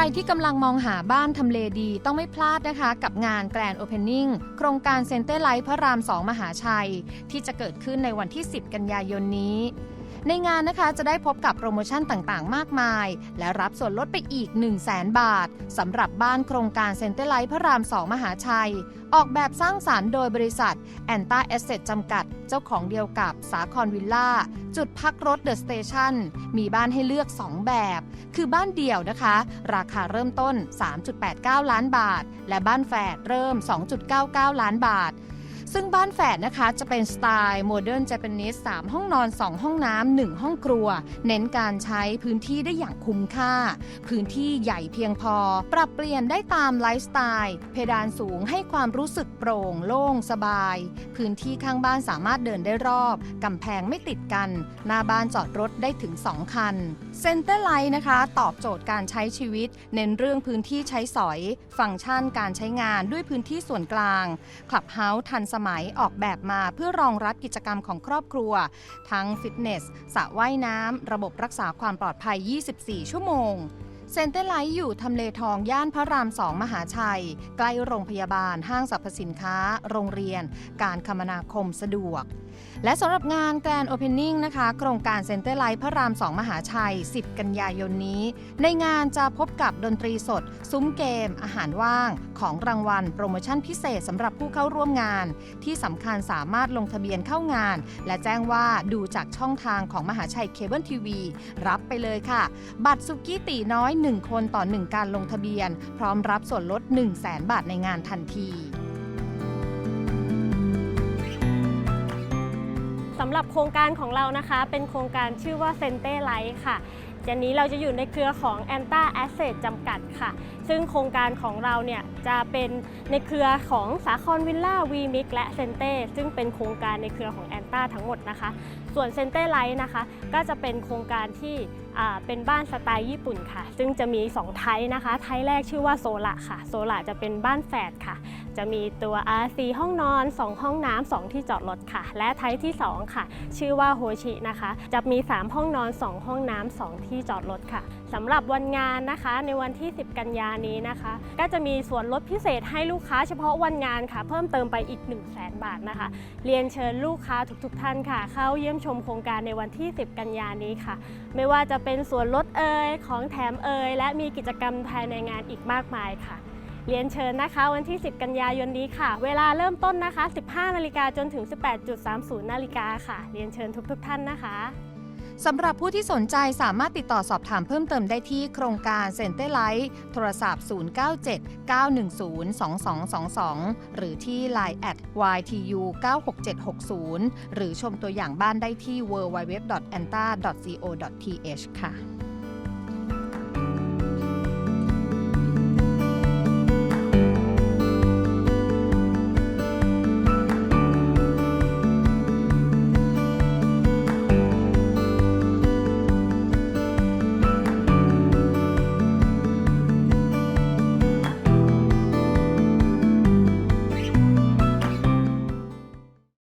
รที่กำลังมองหาบ้านทำเลดีต้องไม่พลาดนะคะ กับงานแกรนด์โอเพนนิ่งโครงการเซ็นเตอร์ไลท์พระราม 2 มหาชัย ที่จะเกิดขึ้นในวันที่ 10 กันยายนนี้ ในงานนะคะจะได้พบกับโปรโมชั่นต่างๆ มากมาย และรับส่วนลดไปอีก 1 0 0 0 0แบาทสำหรับบ้านโครงการเซ็นเตอร์ไลท์พระราม 2 มหาชัย ออกแบบสร้างสารรค์โดยบริษัทแอนต้าเอสเซจำกัด เจ้าของเดียวกับสาครวิลล่า จุดพักรถเดอะสเตชันมีบ้านให้เลือก 2 แบบ คือบ้านเดี่ยวนะคะ ราคาเริ่มต้น 3.89 ล้านบาท และบ้านแฝดเริ่ม 2.99 ล้านบาท ซึ่งบ้านแฝดนะคะจะเป็นสไตล์โมเดิร์นเจแปนิส3ห้องนอน 2 ห้องน้ำ1ห้องครัว เน้นการใช้พื้นที่ได้อย่างคุ้มค่า พื้นที่ใหญ่เพียงพอ ปรับเปลี่ยนได้ตามไลฟ์สไตล์ เพดานสูงให้ความรู้สึกโปร่งโล่งสบาย พื้นที่ข้างบ้านสามารถเดินได้รอบกำแพงไม่ติดกัน หน้าบ้านจอดรถได้ถึง 2 คันเซ็นเตอร์ไลท์นะคะ ตอบโจทย์การใช้ชีวิต เน้นเรื่องพื้นที่ใช้สอย ฟังก์ชันการใช้งานด้วยพื้นที่ส่วนกลางคลับเฮาส์ทันสมัยออกแบบมาเพื่อรองรับกิจกรรมของครอบครัว ทั้งฟิตเนสสระว่ายน้ำ ระบบรักษาความปลอดภัย 24 ชั่วโมงเซ็นเตอร์ไลท์อยู่ทำเลทองย่านพระราม2มหาชัย ใกล้โรงพยาบาลห้างสรรพสินค้า โรงเรียน การคมนาคมสะดวก และสำหรับงานแกรน d ์โอเพนนิ่งนะคะโครงการเซ็นเตอร์ไลท์พระราม 2 มหาชัย 10 กันยายนนี้ ในงานจะพบกับดนตรีสด ซุ้มเกม อาหารว่าง ของรางวัล โปรโมชั่นพิเศษสำหรับผู้เข้าร่วมงาน ที่สำคัญสามารถลงทะเบียนเข้างาน และแจ้งว่าดูจากช่องทางของมหาชัยเคเบิลทีวีรับไปเลยค่ะ บัตรสุกี้ตีน้อย 1 คนต่อ 1 การลงทะเบียน พร้อมรับส่วนลด 1 0 0 0 0แบาทในงานทันทีำหรับโครงการของเรานะคะ เป็นโครงการชื่อว่าเซนเต้ไลท์ค่ะจันนี้เราจะอยู่ในเครือของ a n t a Asset จำกัดค่ะ ซึ่งโครงการของเราเนี่ยจะเป็นในเครือของสาครวิลล่าวีมิกและเซนเต้ซึ่งเป็นโครงการในเครือของ a n t a ทั้งหมดนะคะ ส่วนเซนเต้ไลท์นะคะ ก็จะเป็นโครงการที่ เป็นบ้านสไตล์ญี่ปุ่นค่ะ ซึ่งจะมี 2 ไทป์นะคะ ไทป์แรกชื่อว่าโซละค่ะ โซละจะเป็นบ้านแฝดค่ะ จะมีตัว RC ห้องนอน 2 ห้องน้ำ2ที่จอดรถค่ะ และไทป์ที่ 2 ค่ะ ชื่อว่าโฮชินะคะ จะมี 3 ห้องนอน 2 ห้องน้ำ2ที่จอดรถค่ะ สำหรับวันงานนะคะในวันที่ 10 กันยานี้นะคะ ก็จะมีส่วนลดพิเศษให้ลูกค้าเฉพาะวันงานค่ะ เพิ่มเติมไปอีก 1 0 0 0 0แบาทนะคะ เรียนเชิญลูกค้าทุกๆท่านค่ะ เข้าเยี่ยมชมโครงการในวันที่ 10 กันยานี้ค่ะ ไม่ว่าจะเป็นส่วนลดเอ่ยของแถมเอ่ยและมีกิจกรรมภายในงานอีกมากมายค่ะเรียนเชิญนะคะวันที่ 10 กันยายนนี้ค่ะ เวลาเริ่มต้นนะคะ 15 นาฬิกาจนถึง 18.30 นาฬิกาค่ะ เรียนเชิญทุกๆท่านนะคะ สำหรับผู้ที่สนใจสามารถติดต่อสอบถามเพิ่มเติมได้ที่โครงการเซ็นเตอร์ไลท์โทรศัพท์ 097 910 2222 หรือที่ Line at ytu 96760 หรือชมตัวอย่างบ้านได้ที่ www.anta.co.th ค่ะ